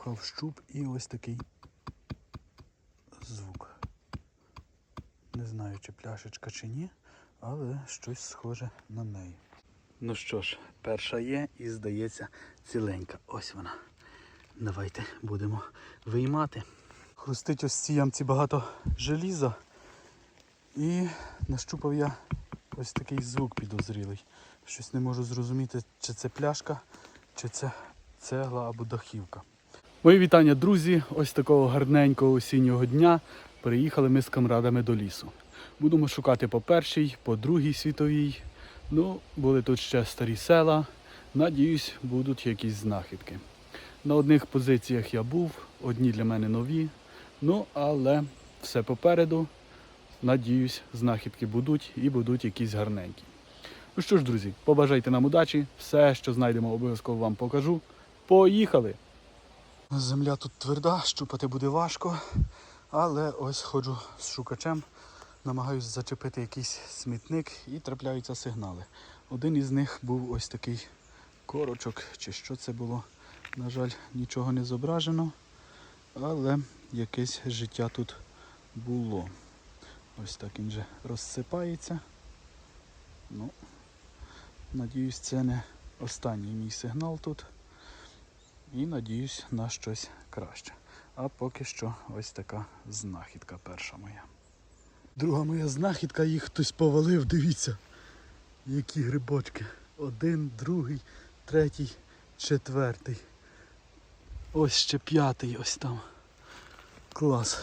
запхав щуп і ось такий звук. Не знаю, чи пляшечка чи ні, але щось схоже на неї. Ну що ж, перша є і здається ціленька. Ось вона. Давайте будемо виймати. Хрустить ось в цій ямці багато желіза. І нащупав я ось такий звук підозрілий. Щось не можу зрозуміти, чи це пляшка, чи це цегла або дахівка. Мої вітання, друзі! Ось такого гарненького осіннього дня приїхали ми з камрадами до лісу. Будемо шукати по першій, по другій світовій. Ну, були тут ще старі села. Надіюсь, будуть якісь знахідки. На одних позиціях я був, одні для мене нові. Ну, але все попереду. Надіюсь, знахідки будуть і будуть якісь гарненькі. Ну що ж, друзі, побажайте нам удачі. Все, що знайдемо, обов'язково вам покажу. Поїхали! Земля тут тверда, щупати буде важко, але ось ходжу з шукачем, намагаюсь зачепити якийсь смітник і трапляються сигнали. Один із них був ось такий корочок, чи що це було. На жаль, нічого не зображено, але якесь життя тут було. Ось так він же розсипається. Ну, надіюсь, це не останній мій сигнал тут. І надіюсь на щось краще. А поки що ось така знахідка перша моя. Друга моя знахідка, їх хтось повалив, дивіться. Які грибочки. Один, другий, третій, четвертий. Ось ще п'ятий ось там. Клас.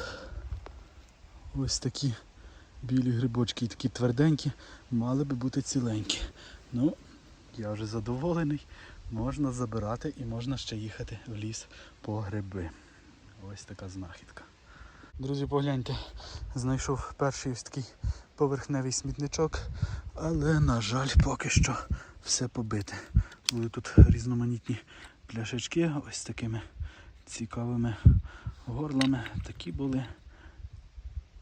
Ось такі білі грибочки, такі тверденькі, мали би бути ціленькі. Ну, я вже задоволений. Можна забирати і можна ще їхати в ліс по гриби. Ось така знахідка. Друзі, погляньте, знайшов перший ось такий поверхневий смітничок, але, на жаль, поки що все побите. Були тут різноманітні пляшечки ось такими цікавими горлами. Такі були,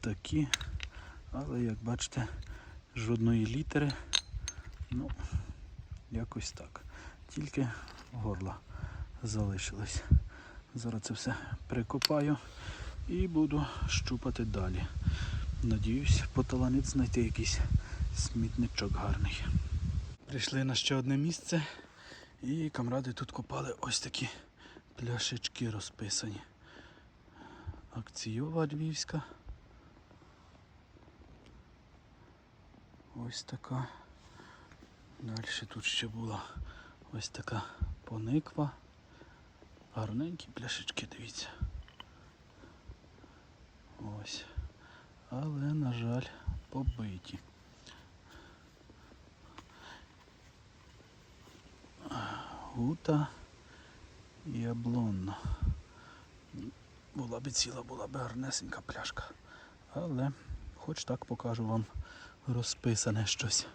такі, але як бачите, жодної літери. Ну, якось так. Тільки горла залишилось. Зараз це все прикопаю і буду щупати далі. Надіюсь, поталанить знайти якийсь смітничок гарний. Прийшли на ще одне місце і камради тут копали ось такі пляшечки розписані. Акційова львівська. Ось така. Далі тут ще була ось така пониква. Гарненькі пляшечки, дивіться. Ось. Але, на жаль, побиті. Гута і облонна. Була б ціла, була б гарнесенька пляшка. Але хоч так покажу вам розписане щось.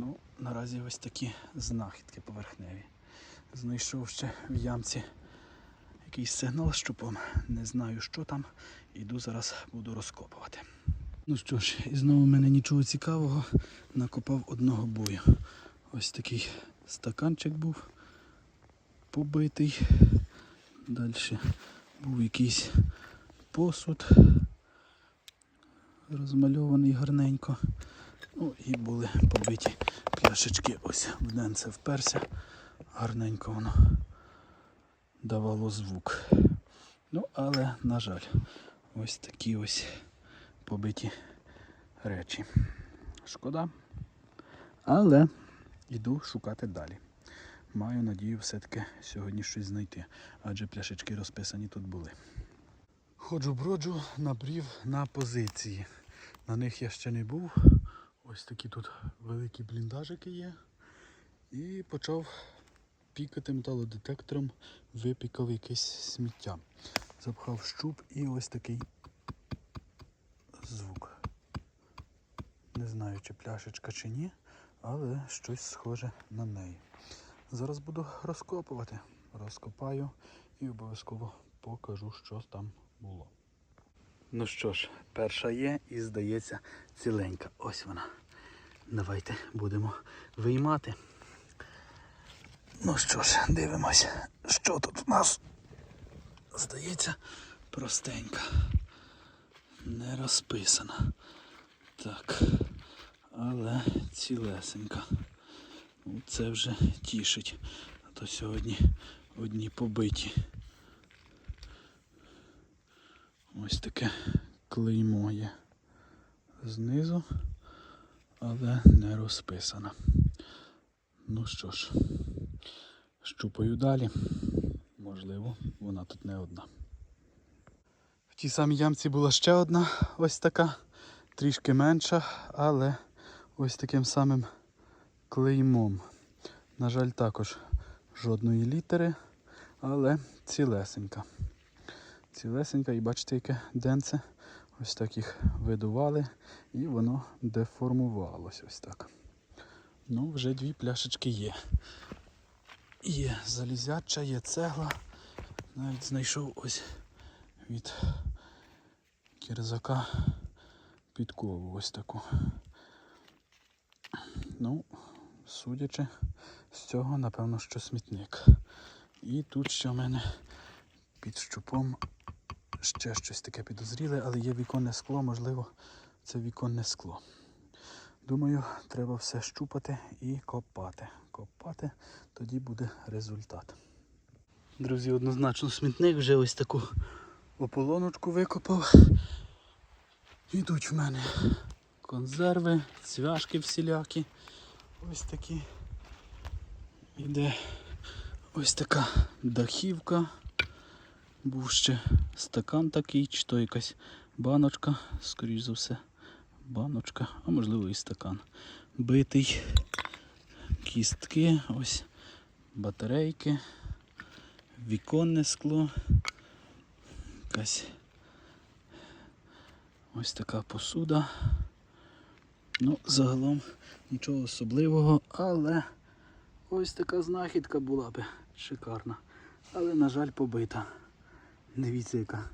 Ну, наразі ось такі знахідки поверхневі. Знайшов ще в ямці якийсь сигнал щупом. Не знаю, що там. Іду зараз буду розкопувати. Ну що ж, і знову в мене нічого цікавого. Накопав одного бою. Ось такий стаканчик був побитий. Далі був якийсь посуд розмальований гарненько. Ну і були побиті пляшечки. Ось в денце вперся. Гарненько воно давало звук. Ну, але, на жаль, ось такі ось побиті речі. Шкода. Але йду шукати далі. Маю надію все-таки сьогодні щось знайти, адже пляшечки розписані тут були. Ходжу броджу, набрів на позиції. На них я ще не був. Ось такі тут великі бліндажики є. І почав пікати металодетектором, випікав якесь сміття. Запхав щуп і ось такий звук. Не знаю, чи пляшечка чи ні, але щось схоже на неї. Зараз буду розкопувати. Розкопаю і обов'язково покажу, що там було. Ну що ж, перша є і здається ціленька. Ось вона. Давайте будемо виймати. Ну що ж, дивимось, що тут у нас. здається, простенька. Не розписана. Так. Але цілесенька. Ну, Це вже тішить. А то сьогодні одні побиті. Ось таке клеймо є знизу, але не розписано. Ну що ж, щупаю далі. Можливо, вона тут не одна. В тій самій ямці була ще одна ось така, трішки менша, але ось таким самим клеймом. На жаль, також жодної літери, але цілесенька. Цілесенька, і бачите, яке денце. Ось так їх видували, і воно деформувалось ось так. Ну, вже дві пляшечки є. Є залізяча, є цегла. Навіть знайшов ось від кірзака підкову ось таку. Ну, судячи з цього, напевно, що смітник. І тут ще в мене під щупом ще щось таке підозріле, але є віконне скло, можливо, це віконне скло. Думаю, треба все щупати і копати. Копати, тоді буде результат. Друзі, однозначно смітник вже ось таку ополоночку викопав. Йдуть в мене консерви, цвяшки всілякі. Ось такі. Іде ось така дахівка. Був ще стакан такий, чи то якась баночка, скоріш за все, баночка, а можливо і стакан. Битий, кістки, ось батарейки, віконне скло, якась ось така посуда. Ну, загалом нічого особливого, але ось така знахідка була би шикарна. Але, на жаль, побита. Дивіться, яка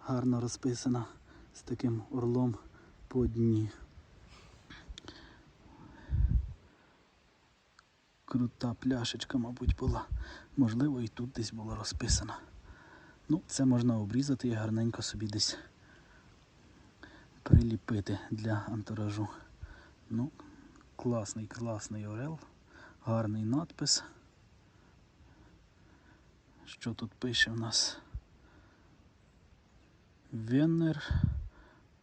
гарно розписана з таким орлом по дні. Крута пляшечка, мабуть, була. Можливо, і тут десь була розписана. Ну, це можна обрізати і гарненько собі десь приліпити для антуражу. Ну, класний, класний орел, гарний надпис. Що тут пише в нас? Веннер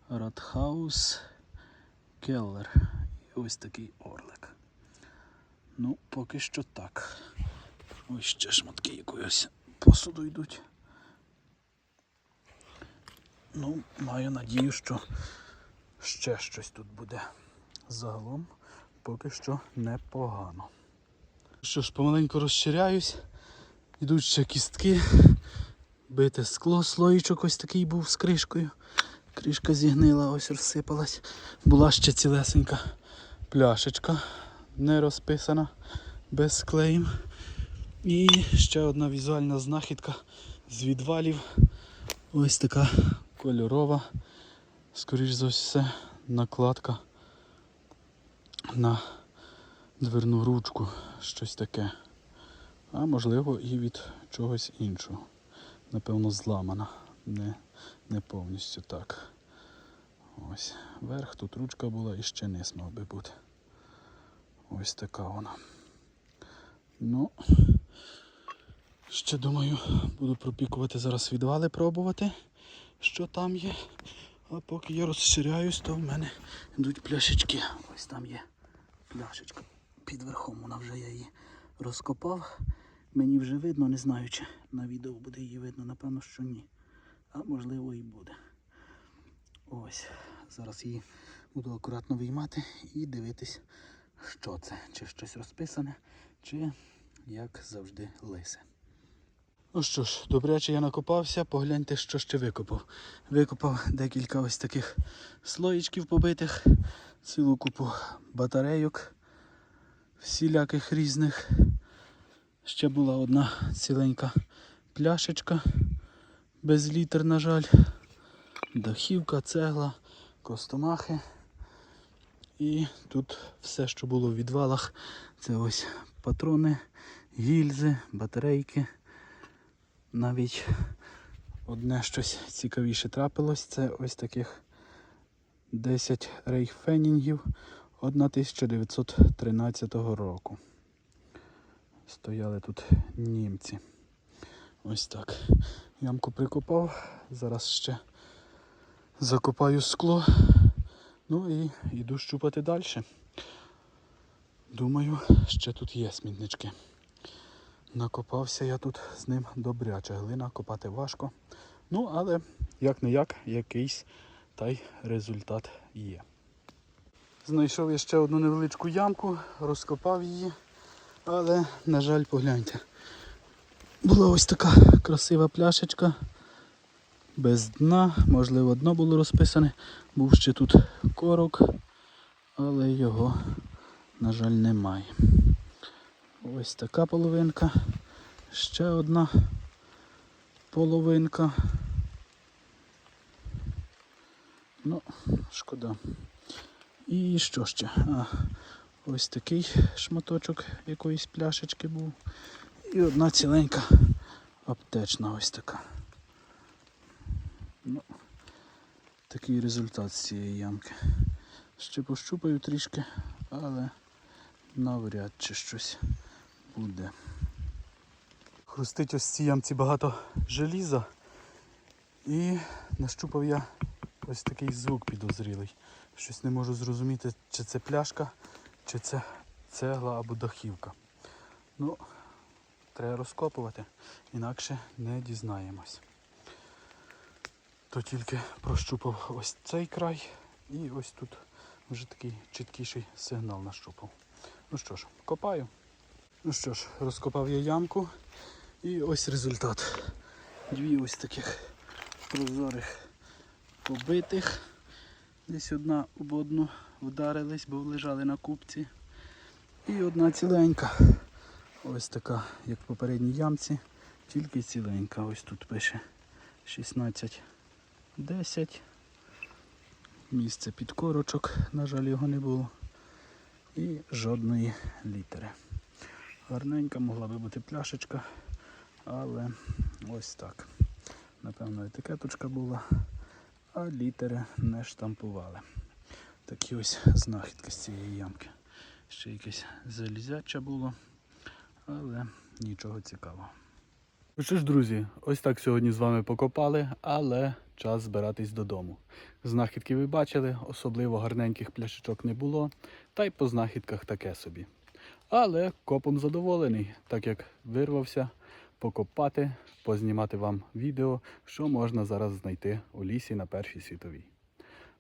Радхаус Келлер. Ось такий орлик. Ну, поки що так. Ось ще шматки якоїсь посуду йдуть. Ну, маю надію, що ще щось тут буде. Загалом поки що непогано. Що ж, помаленьку розширяюсь. Йдуть ще кістки. Бите скло, слоїчок ось такий був з кришкою. Кришка зігнила, ось розсипалась. Була ще цілесенька пляшечка, не розписана, без клеїм. І ще одна візуальна знахідка з відвалів. Ось така кольорова, скоріш за все, накладка на дверну ручку, щось таке. А можливо і від чогось іншого. Напевно, зламана. Не, не повністю так. Ось. Верх, тут ручка була і ще низ мав би бути. Ось така вона. Ну, ще думаю, буду пропікувати зараз відвали, пробувати, що там є. А поки я розширяюсь, то в мене йдуть пляшечки. Ось там є пляшечка. Під верхом вона вже я її розкопав. Мені вже видно, не знаю, чи на відео буде її видно, напевно, що ні. А можливо і буде. Ось. Зараз її буду акуратно виймати і дивитись, що це. Чи щось розписане, чи як завжди лисе. Ну що ж, добряче я накопався, погляньте, що ще викопав. Викопав декілька ось таких слоїчків побитих, цілу купу батарейок, всіляких різних. Ще була одна ціленька пляшечка, без літер, на жаль. Дахівка, цегла, костомахи. І тут все, що було в відвалах, це ось патрони, гільзи, батарейки. Навіть одне щось цікавіше трапилось. Це ось таких 10 рейхфенінгів 1913 року. Стояли тут німці. Ось так. Ямку прикопав. Зараз ще закопаю скло. Ну і йду щупати далі. Думаю, ще тут є смітнички. Накопався я тут з ним добряче. Глина копати важко. Ну, але як не як, якийсь та й результат є. Знайшов я ще одну невеличку ямку, розкопав її, але, на жаль, погляньте. Була ось така красива пляшечка без дна, можливо, дно було розписане. Був ще тут корок, але його, на жаль, немає. Ось така половинка. Ще одна половинка. Ну, шкода. І що ще? А, ось такий шматочок якоїсь пляшечки був. І одна ціленька аптечна ось така. Ну, такий результат з цієї ямки. Ще пощупаю трішки, але навряд чи щось буде. Хрустить ось цій ямці багато желіза. І нащупав я ось такий звук підозрілий. Щось не можу зрозуміти, чи це пляшка, чи це цегла або дахівка. Ну, треба розкопувати, інакше не дізнаємось. То тільки прощупав ось цей край і ось тут вже такий чіткіший сигнал нащупав. Ну що ж, копаю. Ну що ж, розкопав я ямку і ось результат. Дві ось таких прозорих побитих. Десь одна об одну вдарились, бо лежали на купці. І одна ціленька. Ось така, як в попередній ямці, тільки ціленька. Ось тут пише 16 10. Місце під корочок, на жаль, його не було. І жодної літери. Гарненька могла би бути пляшечка, але ось так. Напевно, етикеточка була, а літери не штампували. Такі ось знахідки з цієї ямки. Ще якесь залізяче було, але нічого цікавого. Ну що ж, друзі, ось так сьогодні з вами покопали, але час збиратись додому. Знахідки ви бачили, особливо гарненьких пляшечок не було, та й по знахідках таке собі. Але копом задоволений, так як вирвався покопати, познімати вам відео, що можна зараз знайти у лісі на першій світовій.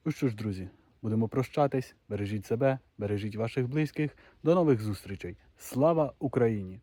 Ну що ж, друзі, будемо прощатись. Бережіть себе, бережіть ваших близьких. До нових зустрічей. Слава Україні!